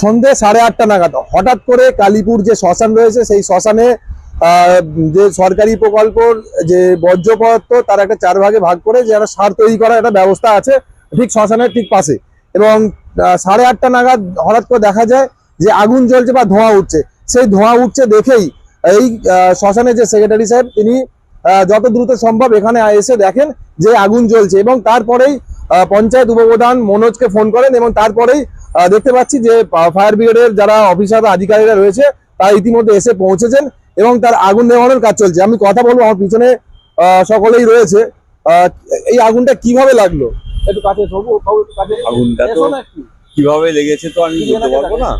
সন্ধে সাড়ে আটটা নাগাদ। হঠাৎ করে কালীপুর যে শ্মশান রয়েছে, সেই শ্মশানে যে সরকারি প্রকল্পর যে বর্জ্য পদার্থ তার একটা চার ভাগে ভাগ করে যে একটা সার তৈরি করার একটা ব্যবস্থা আছে ঠিক শ্মশানের ঠিক পাশে। এবং সাড়ে আটটা নাগাদ হঠাৎ করে দেখা যায় যে আগুন জ্বলছে বা ধোঁয়া উঠছে। সেই ধোঁয়া উঠছে দেখেই এই শ্মশানের যে সেক্রেটারি সাহেব, তিনি যত দ্রুত সম্ভব এখানে এসে দেখেন যে আগুন জ্বলছে। এবং তারপরেই পঞ্চায়েত উপপ্রধান মনোজকে ফোন করেন এবং তারপরেই দেখতে পাচ্ছি যে ফায়ার ব্রিগেডের যারা অফিসার আধিকারিকরা রয়েছে তারা ইতিমধ্যে এসে পৌঁছেছেন এবং তার আগুন নেভানোর কাজ চলছে আমি কথা বলব আমার পিছনে সকলেই রয়েছে এই আগুনটা কীভাবে লাগল একটু কাছে বাবু, বাবু। আগুনটা তো। কীভাবে লেগেছে তো আমি বলতে পারব না।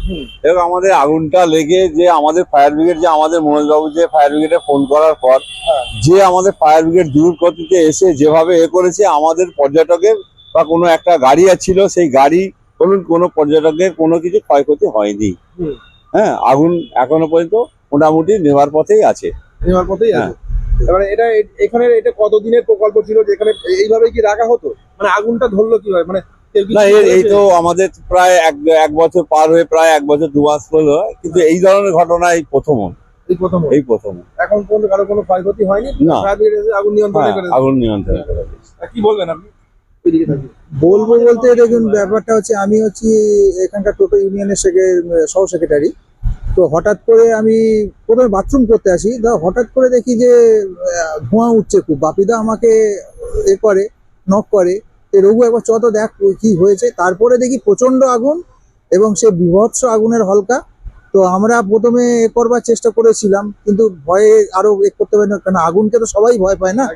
এবং আমাদের আগুনটা লেগে যে আমাদের ফায়ার ব্রিগেড যে আমাদের মনোজবাবু যে ফায়ার ব্রিগেডে ফোন করার পর হ্যাঁ। যে আমাদের ফায়ার ব্রিগেড দূর করতে এসে যেভাবে এ করেছে আমাদের পর্যটকের বা কোনো একটা গাড়ি ছিল সেই গাড়ি বলুন কোনো পর্যটকের কোনো কিছু ক্ষয়ক্ষতি হয়নি। হ্যাঁ আগুন এখনও পর্যন্ত মোটামুটি নেওয়ার পথেই আছে। নেওয়ার পথেই হ্যাঁ। আছে এবারে এটা এখানে এটা কতদিনের প্রকল্প ছিল এইভাবে কি রাখা হতো? মানে আগুনটা ধরলো কীভাবে? মানে না এই তো আমাদের প্রায় এক এক বছর পার হয়ে প্রায় এক বছর দু মাস হলো। কিন্তু এই ধরনের ঘটনা এই প্রথম। এই প্রথম। এই প্রথম। এখন পর্যন্ত কারও কোনো ক্ষয়ক্ষতি হয়নি? না। আগুন নিয়ন্ত্রণ হ্যাঁ, আগুন নিয়ন্ত্রণ করা কি বলবেন আপনি? বলব বলতে দেখুন ব্যাপারটা হচ্ছে আমি হচ্ছি এখানকার টোটো ইউনিয়নের সহ সেক্রেটারি। তো হঠাৎ করে আমি প্রথমে বাথরুম করতে আসি তা হঠাৎ করে দেখি যে ধোঁয়া উঠছে খুব। বাপিদা আমাকে এ করে নক করে রঘু একবার চ তো দেখ কি হয়েছে। তারপরে দেখি প্রচণ্ড আগুন এবং সে বিভৎস আগুনের হলকা। তো আমরা প্রথমে এ করবার চেষ্টা করেছিলাম কিন্তু ভয়ে আরও এ করতে পারি না কারণ আগুনকে তো সবাই ভয় পায় না?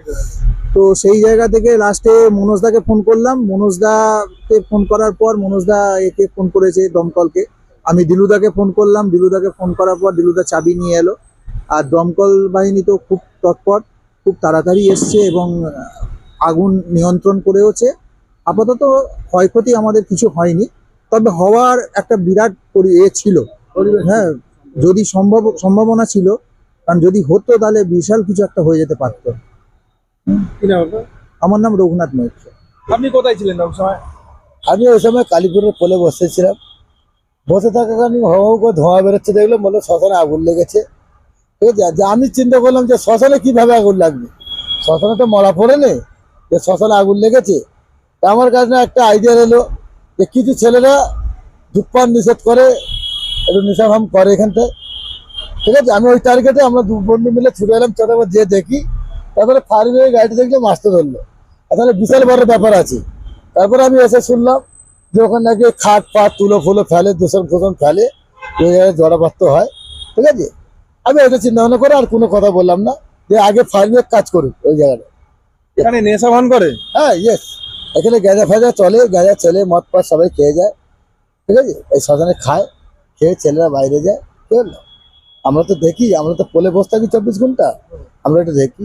তো সেই জায়গা থেকে লাস্টে মনোজদাকে ফোন করলাম। মনোজদাকে ফোন করার পর মনোজদা একে ফোন করেছে দমকলকে আমি দিলুদাকে ফোন করলাম। দিলুদাকে ফোন করার পর দিলুদা চাবি নিয়ে এলো। আর দমকল বাহিনী তো খুব তৎপর খুব তাড়াতাড়ি এসছে এবং আগুন নিয়ন্ত্রণ করেওছে। আপাতত ক্ষয়ক্ষতি আমাদের কিছু হয়নি তবে হওয়ার একটা বিরাট পরি- এ ছিল। হ্যাঁ যদি সম্ভব সম্ভাবনা ছিল কারণ যদি হতো তাহলে বিশাল কিছু একটা হয়ে যেতে পারতো? আমার নাম রঘুনাথ মৈত্র। আপনি কোথায় ছিলেন ওই সময়? আমি ওই সময় কালীপুরের পোলে বসেছিলাম। বসে থাকাকালীন হো হো করে ধোঁয়া বেরোচ্ছে দেখলাম বলে শ্মশানে আগুন লেগেছে। ঠিক আছে যে আমি চিন্তা করলাম যে শ্মশানে কীভাবে আগুন লাগবে? শ্মশানে তো মরা পড়ে নেই যে শ্মশানে আগুন লেগেছে। তা আমার কাছে না একটা আইডিয়া এলো যে কিছু ছেলেরা ধূপপান নিষেধ করে একটু নেশাভাম করে এখানটায়। ঠিক আছে আমি ওই টার্গেটে আমরা দু বন্ধু মিলে ছুটে এলাম চলে যে দেখি। তারপরে ফায়ার ব্রিগেড গাড়িটা দেখলাম আসতে ধরলো। তাহলে বিশাল বড় ব্যাপার আছে। তারপরে আমি এসে শুনলাম যে ওখানে নাকি খাট ফাট তুলো ফুলো ফেলে দূষণ ফোষণ ফেলে জড়াপাত্র হয়। ঠিক আছে? আমি এটা চিন্তা ভাবনা করে আর কোনো কথা বললাম না। যে আগে ফায়ার কাজ করুক ওই জায়গাটা। এখানে নেশা ভান করে? হ্যাঁ ইয়েস এখানে গাঁজা ফাজা চলে গাঁজা চলে মদ পাত সবাই খেয়ে যায়। ঠিক আছে? এই শ্মশানে খায় খেয়ে ছেলেরা বাইরে যায়। ঠিক আছে আমরা তো দেখি আমরা তো পোলে বসে থাকি চব্বিশ ঘণ্টা। আমরা এটা দেখি।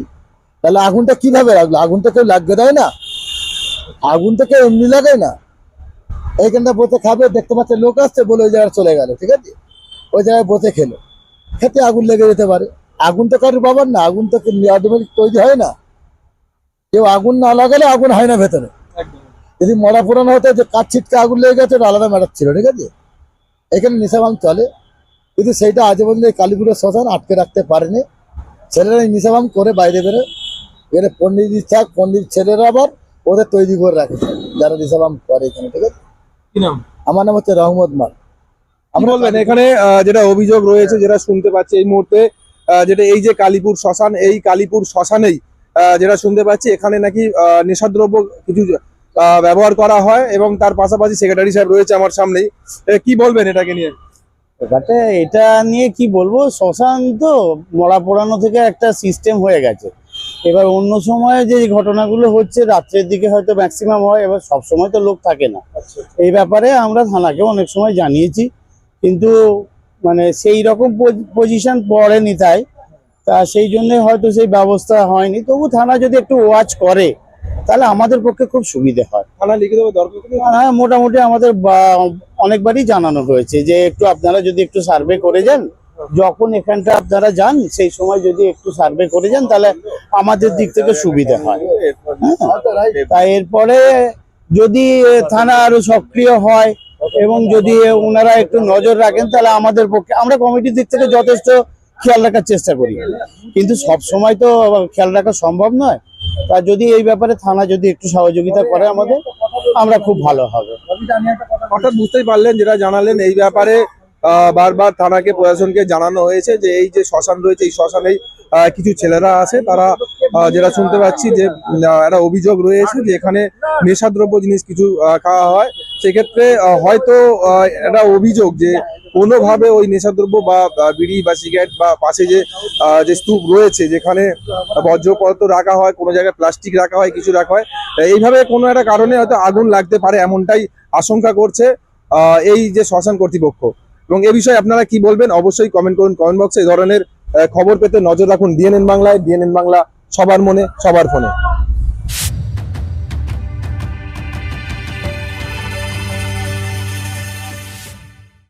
তাহলে আগুনটা কীভাবে লাগল? আগুনটা কেউ লাগবে দেয় না? আগুন তো কেউ এমনি লাগে না। এইখানটা বসে খাবে, দেখতে পাচ্ছে লোক আসছে, বলে ওই জায়গায় চলে গেল, ঠিক আছে? ওই জায়গায় বসে খেলো। খেতে আগুন লেগে যেতে পারে। আগুন তো কারোর বাবার না, আগুন তো অটোমেটিক তৈরি হয় না। কেউ আগুন না লাগালে আগুন হয় না ভেতরে। যদি মরা পুরানো হতো, যে কাঠ ছিটকে আগুন লেগে গেছে, ওটা আলাদা ম্যাটার ছিল, ঠিক আছে? এখানে নিশাভাঙ চলে। কিন্তু সেইটা আজে পর্যন্ত এই কালীপুরের শ্মশান আটকে রাখতে পারেনি। ছেলেরা নিশাভাঙ করে বাইরে বেরো এখানে পন্ডিত থাক পন্ডিত ছেলেরা আবার ওদের তৈরি করে রাখে। যারা নিশাভাঙ করে এখানে ঠিক আছে? কি নাম? আমার নাম হচ্ছে রহমত মাল। আমরা বলবেন? এখানে যেটা অভিযোগ রয়েছে যেটা শুনতে পাচ্ছি এই মুহূর্তে আহ, যেটা এই যে কালীপুর শ্মশান এই কালীপুর শ্মশানেই আহ, যেটা শুনতে পাচ্ছি এখানে নাকি আহ, নেশাদ্রব্য কিছু আহ, ব্যবহার করা হয় এবং তার পাশাপাশি সেক্রেটারি সাহেব রয়েছে আমার সামনেই। কি বলবেন এটাকে নিয়ে? ব্যাপারটা এটা নিয়ে কি বলব? শ্মশান তো মরা পোড়ানো থেকে একটা সিস্টেম হয়ে গেছে। এবার অন্য সময়ে যে ঘটনাগুলো হচ্ছে রাত্রের দিকে হয়তো ম্যাক্সিমাম হয় এবার সব সময় তো লোক থাকে না। এই ব্যাপারে আমরা থানাকে অনেক সময় জানিয়েছি কিন্তু মানে সেই রকম পজিশন পড়েনি তাই। তা সেই জন্য হয়তো সেই ব্যবস্থা হয়নি। তবু থানা যদি একটু ওয়াচ করে তাহলে আমাদের পক্ষে খুব সুবিধে হয়। থানা লিখে দেবো দরকার হ্যাঁ মোটামুটি আমাদের অনেকবারই জানানো হয়েছে যে একটু আপনারা যদি একটু সার্ভে করে যান যখন এখানটা আপনারা যান, সেই সময় যদি একটু সার্ভে করে যান, তাহলে আমাদের দিক থেকে সুবিধা হয়। হ্যাঁ? তাই এরপরে যদি থানা আরও সক্রিয় হয় এবং যদি ওনারা একটু নজর রাখেন, তাহলে আমাদের পক্ষে, আমরা কমিটির দিক থেকে যথেষ্ট খেয়াল রাখার চেষ্টা করি। কিন্তু সব সময় তো খেয়াল রাখা সম্ভব নয়। তা যদি এই ব্যাপারে থানা যদি একটু সহযোগিতা করে আমাদের, আমরা খুব ভালো হবে। হঠাৎ বুঝতেই পারলেন, যেটা জানালেন, এই ব্যাপারে বারবার থানাকে প্রশাসনকে জানানো হয়েছে যে এই যে শ্মশান রয়েছে, এই শ্মশানেই কিছু ছেলেরা আছে। তারা যেটা শুনতে পাচ্ছি যে একটা অভিযোগ রয়েছে যে এখানে নেশাদ্রব্য জিনিস কিছু খাওয়া হয়। সেক্ষেত্রে হয়তো একটা অভিযোগ যে কোনোভাবে ওই নেশাদ্রব্য বা বিড়ি বা সিগারেট বা পাশে যে যে স্তূপ রয়েছে, যেখানে বর্জ্য পদার্থ রাখা হয়, কোনো জায়গায় প্লাস্টিক রাখা হয়, কিছু রাখা হয়, এইভাবে কোনো একটা কারণে হয়তো আগুন লাগতে পারে এমনটাই আশঙ্কা করছে এই যে শ্মশান কর্তৃপক্ষ। এবং এ বিষয়ে আপনারা কি বলবেন? অবশ্যই কমেন্ট করুন কমেন্ট বক্সে এই ধরনের খবর পেতে নজর রাখুন ডিএনএন বাংলায়। ডিএনএন বাংলা সবার মনে, সবার ফোনে।